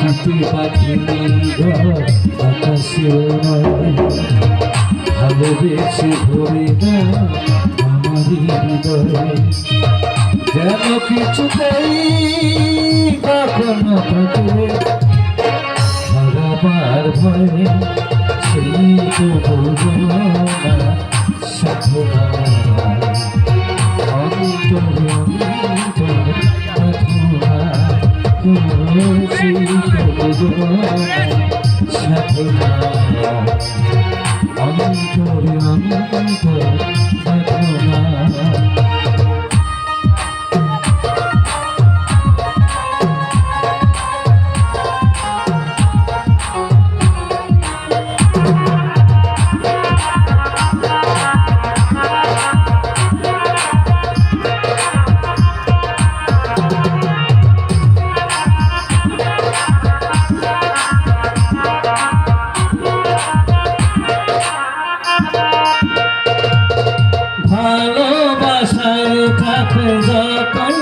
পাখি পাখি আকাশে ভালোবেসে ধরে না আমারই হৃদয়। যেন কিছুতেই কখনো থাকে হারাবার ভয়ে সেই তো বলব না সাধনা। অন্তরে না সাধনা অন্তরে অন্তরে সাধনা থাকে যখন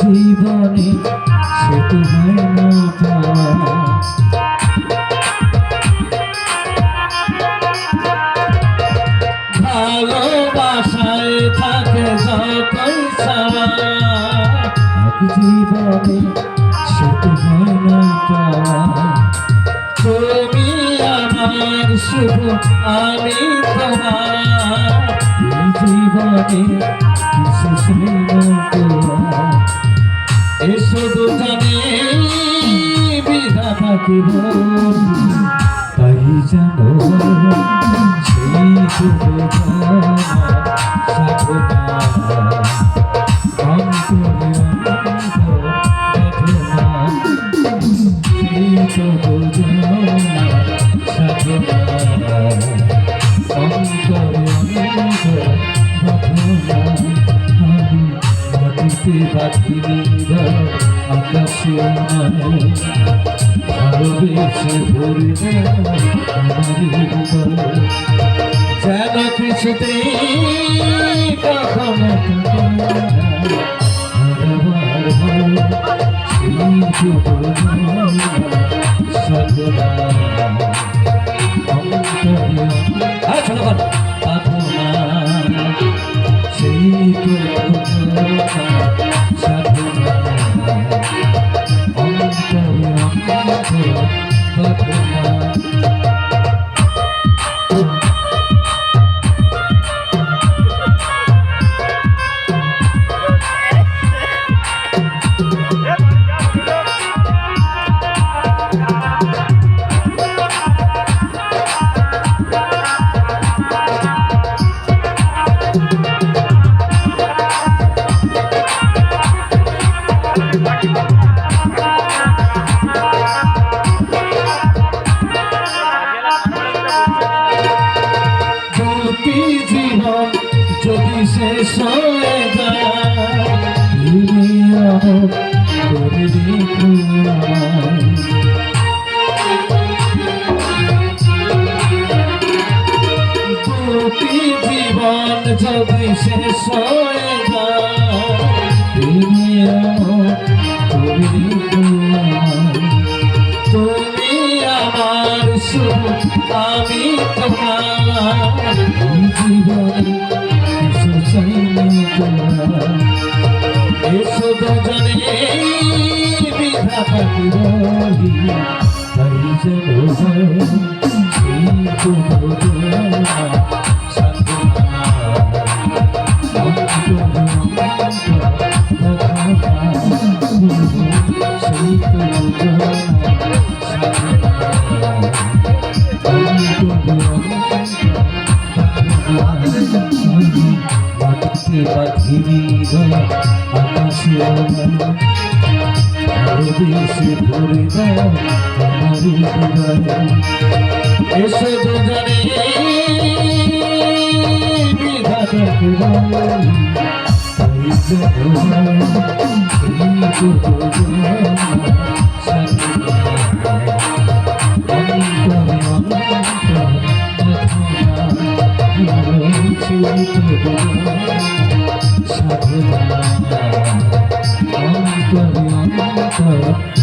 জীবনে সে তো না ভালোবাসায় থাকে যখন জীবনে সে তো না তুমি আমার শুভ আমি তোমার এসো দুজনে বিধাতাকে বলি তাই জানো সেই শুভ সাধনা অন্তরে ভালোবেসে ভরে যেন কিছুতে কখনো সদা অন্তরে সাধনা জীবন যদি শেষ হয়ে যায় এসো দুজনে বিধাতাকে বলি তাই যেন হয় সেই তো বোঝা সাধনা এসে দুজনে বিধাতাকে বলি সাধনা